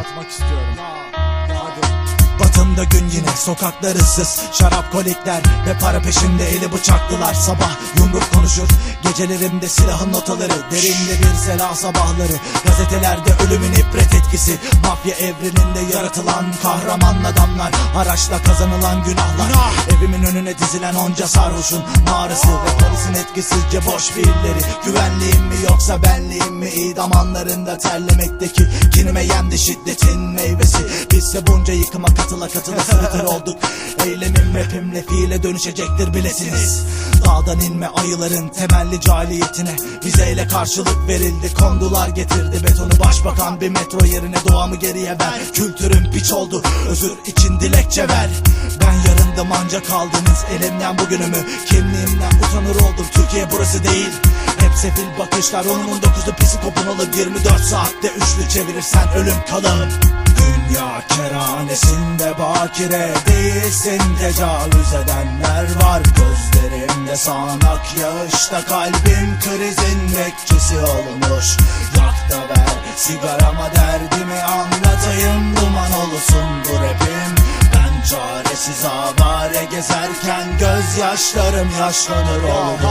anlatmak istiyorum. Batımda gün yine sokaklar ıssız Şarap kolikler ve para peşinde eli bıçaklılar. Sabah yumruk konuşur gecelerimde silahın notaları. Derinde bir sela sabahları. Gazetelerde ölümün ibret etkisi. Mafya evreninde yaratılan kahraman adamlar. Araçla kazanılan günahlar. Evimin önüne dizilen onca sarhoşun mağarası Ve polisin etkisizce boş fiilleri. Güvenliğim mi yoksa benliğim mi? İdam anlarında terlemekteki Kinime yendi şiddetin meyvesi. Bizse bunca yıkıma katıla katıla sırıtır olduk. Eylemim rapimle fiile dönüşecektir bilesiniz. Dağdan inme ayıların temelli cahiliyetine. Vizeyle karşılık verildi kondular getirdi. Betonu başbakan bir metro yerine doğamı geriye ver. Kültürüm piç oldu özür için dilekçe ver. Ben yarındım ancak kaldınız elimden bugünümü. Kimliğimden utanır oldum Türkiye burası değil. Hep sefil bakışlar Onumun dokuzu psikopun olur 24 saatte üçlü çevirirsen ölüm kalım Dünya kerhanesinde bakire değilsin. Tecavüz edenler var. Gözlerimde Sağanak yağışta kalbim krizin bekçisi olmuş. Yak da ver sigarama derdimi anlatayım. Duman olsun bu rapim. Ben çaresiz avare gezerken gözyaşlarım yaşlanır oldu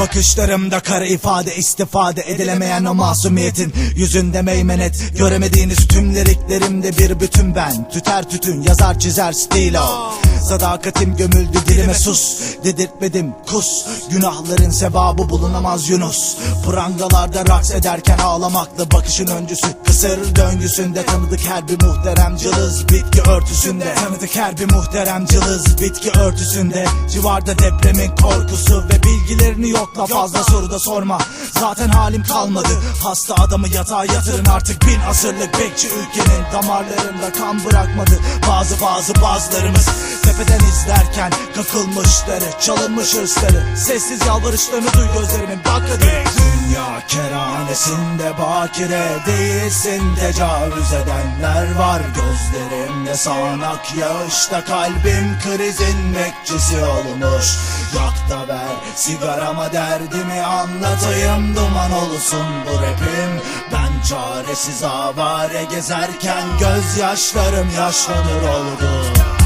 Bakışlarımda kara ifade istifade edilemeyen o masumiyetin Yüzünde meymenet. Göremediğiniz tüm liriklerimde bir bütün ben. Tüter tütün yazar çizer stilo Sadakatim gömüldü dilime sus. Dedirtmedim kus. Günahların sevabı bulunamaz Yunus. Prangalarda raks ederken ağlamakla bakışın öncüsü. Kısır döngüsünde tanıdık her bir muhterem cılız Bitki örtüsünde. Tanıdık her bir muhterem cılız Bitki örtüsünde. Civarda depremin korkusu Ve bilgilerini yokla. Fazla soru da sorma Zaten halim kalmadı. Hasta adamı yatağa yatırın artık bin asırlık bekçi ülkenin Damarlarında kan bırakmadı. Bazı bazı bazılarımız Tepeden izlerken kakılmışları Çalınmış hırsları. Sessiz yalvarışlarını duy gözlerimin bak hadi. Dünya kerhanesinde bakire değilsin. Tecavüz edenler var gözlerimde. Sağanak yağışta kalbim krizin bekçisi olmuş. Yak da ver sigarama derdimi anlatayım. Duman olsun bu rapim. Ben çaresiz avare gezerken Gözyaşlarım yaşlanır oldu